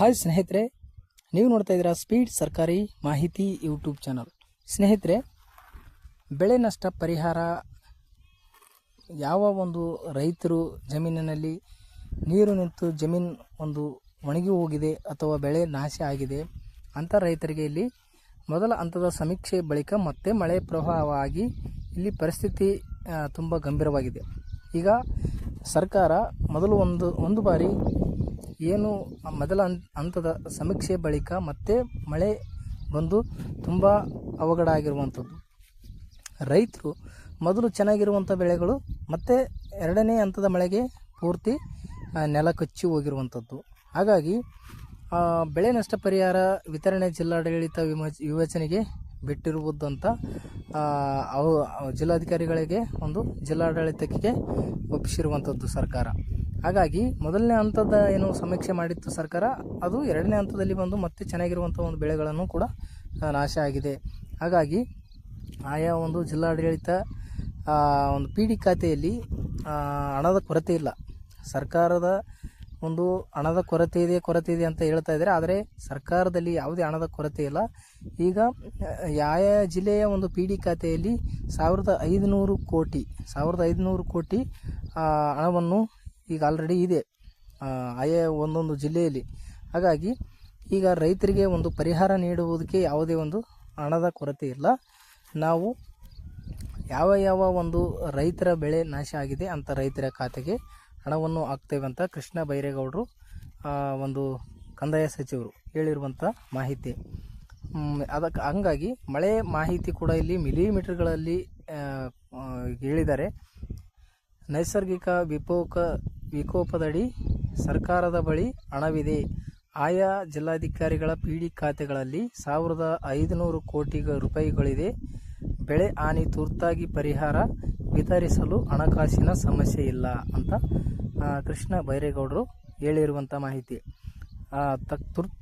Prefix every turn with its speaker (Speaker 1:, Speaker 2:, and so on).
Speaker 1: Hi ಸ್ನೇಹಿತರೆ, ನೀವು ನೋಡ್ತಾ ಇದ್ದೀರಾ ಸ್ಪೀಡ್ ಸರ್ಕಾರಿ ಮಾಹಿತಿ ಯೂಟ್ಯೂಬ್ ಚಾನಲ್. ಸ್ನೇಹಿತರೆ, ಬೆಳೆ ನಷ್ಟ ಪರಿಹಾರ ಯಾವ ಒಂದು ರೈತರು ಜಮೀನಿನಲ್ಲಿ ನೀರು ನಿಂತು ಜಮೀನು ಒಂದು ಒಣಗಿ ಹೋಗಿದೆ ಅಥವಾ ಬೆಳೆ ನಾಶ ಆಗಿದೆ ಅಂಥ ರೈತರಿಗೆ ಇಲ್ಲಿ ಮೊದಲ ಹಂತದ ಸಮೀಕ್ಷೆ ಬಳಿಕ ಮತ್ತೆ ಮಳೆ ಪ್ರವಾಹವಾಗಿ ಇಲ್ಲಿ ಪರಿಸ್ಥಿತಿ ತುಂಬ ಗಂಭೀರವಾಗಿದೆ. ಈಗ ಸರ್ಕಾರ ಮೊದಲು ಒಂದು ಒಂದು ಬಾರಿ ಏನು ಮೊದಲ ಹಂತ ಹಂತದ ಸಮೀಕ್ಷೆ ಬಳಿಕ ಮತ್ತೆ ಮಳೆ ಬಂದು ತುಂಬ ಅವಘಡ ಆಗಿರುವಂಥದ್ದು ರೈತರು ಮೊದಲು ಚೆನ್ನಾಗಿರುವಂಥ ಬೆಳೆಗಳು, ಮತ್ತೆ ಎರಡನೇ ಹಂತದ ಮಳೆಗೆ ಪೂರ್ತಿ ನೆಲ ಕಚ್ಚಿ ಹೋಗಿರುವಂಥದ್ದು. ಹಾಗಾಗಿ ಬೆಳೆ ನಷ್ಟ ಪರಿಹಾರ ವಿತರಣೆ ಜಿಲ್ಲಾಡಳಿತ ವಿಮೋಚ ವಿವೇಚನೆಗೆ ಬಿಟ್ಟಿರುವುದಂತ ಅವು, ಜಿಲ್ಲಾಧಿಕಾರಿಗಳಿಗೆ ಒಂದು ಜಿಲ್ಲಾಡಳಿತಕ್ಕೆ ಒಪ್ಪಿಸಿರುವಂಥದ್ದು ಸರ್ಕಾರ. ಹಾಗಾಗಿ ಮೊದಲನೇ ಹಂತದ ಏನು ಸಮೀಕ್ಷೆ ಮಾಡಿತ್ತು ಸರ್ಕಾರ, ಅದು ಎರಡನೇ ಹಂತದಲ್ಲಿ ಬಂದು ಮತ್ತೆ ಚೆನ್ನಾಗಿರುವಂಥ ಒಂದು ಬೆಳೆಗಳನ್ನು ಕೂಡ ನಾಶ ಆಗಿದೆ. ಹಾಗಾಗಿ ಆಯಾ ಒಂದು ಜಿಲ್ಲಾಡಳಿತ ಒಂದು ಪಿ ಡಿ ಖಾತೆಯಲ್ಲಿ ಹಣದ ಕೊರತೆ ಇಲ್ಲ. ಸರ್ಕಾರದ ಒಂದು ಹಣದ ಕೊರತೆ ಇದೆ ಕೊರತೆ ಇದೆ ಅಂತ ಹೇಳ್ತಾ ಇದ್ದಾರೆ. ಆದರೆ ಸರ್ಕಾರದಲ್ಲಿ ಯಾವುದೇ ಹಣದ ಕೊರತೆ ಇಲ್ಲ. ಈಗ ಯಾವ ಜಿಲ್ಲೆಯ ಒಂದು ಪಿ ಡಿ ಖಾತೆಯಲ್ಲಿ ಸಾವಿರದ ಐದುನೂರು ಕೋಟಿ, ಸಾವಿರದ ಐದುನೂರು ಕೋಟಿ ಹಣವನ್ನು ಈಗ ಆಲ್ರೆಡಿ ಇದೆ. ಆಯಾ ಒಂದೊಂದು ಜಿಲ್ಲೆಯಲ್ಲಿ. ಹಾಗಾಗಿ ಈಗ ರೈತರಿಗೆ ಒಂದು ಪರಿಹಾರ ನೀಡುವುದಕ್ಕೆ ಯಾವುದೇ ಒಂದು ಹಣದ ಕೊರತೆ ಇಲ್ಲ. ನಾವು ಯಾವ ಯಾವ ಒಂದು ರೈತರ ಬೆಳೆ ನಾಶ ಆಗಿದೆ ಅಂತ ರೈತರ ಖಾತೆಗೆ ಹಣವನ್ನು ಹಾಕ್ತೇವೆ ಅಂತ ಕೃಷ್ಣ ಬೈರೇಗೌಡರು ಒಂದು ಕಂದಾಯ ಸಚಿವರು ಹೇಳಿರುವಂಥ ಮಾಹಿತಿ. ಅದಕ್ಕೆ ಹಂಗಾಗಿ ಮಳೆ ಮಾಹಿತಿ ಕೂಡ ಇಲ್ಲಿ ಮಿಲಿಮೀಟರ್ಗಳಲ್ಲಿ ಹೇಳಿದ್ದಾರೆ. ನೈಸರ್ಗಿಕ ವಿಕೋಪ ವಿಕೋಪದಡಿ ಸರ್ಕಾರದ ಬಳಿ ಹಣವಿದೆ. ಆಯಾ ಜಿಲ್ಲಾಧಿಕಾರಿಗಳ ಪಿಡಿ ಖಾತೆಗಳಲ್ಲಿ ಸಾವಿರದ ಐದುನೂರು ಕೋಟಿ ರೂಪಾಯಿಗಳಿದೆ. ಬೆಳೆ ಹಾನಿ ತುರ್ತಾಗಿ ಪರಿಹಾರ ವಿತರಿಸಲು ಹಣಕಾಸಿನ ಸಮಸ್ಯೆ ಇಲ್ಲ ಅಂತ ಕೃಷ್ಣ ಬೈರೇಗೌಡರು ಹೇಳಿರುವಂಥ ಮಾಹಿತಿ. ತಕ್ ತುರ್ತು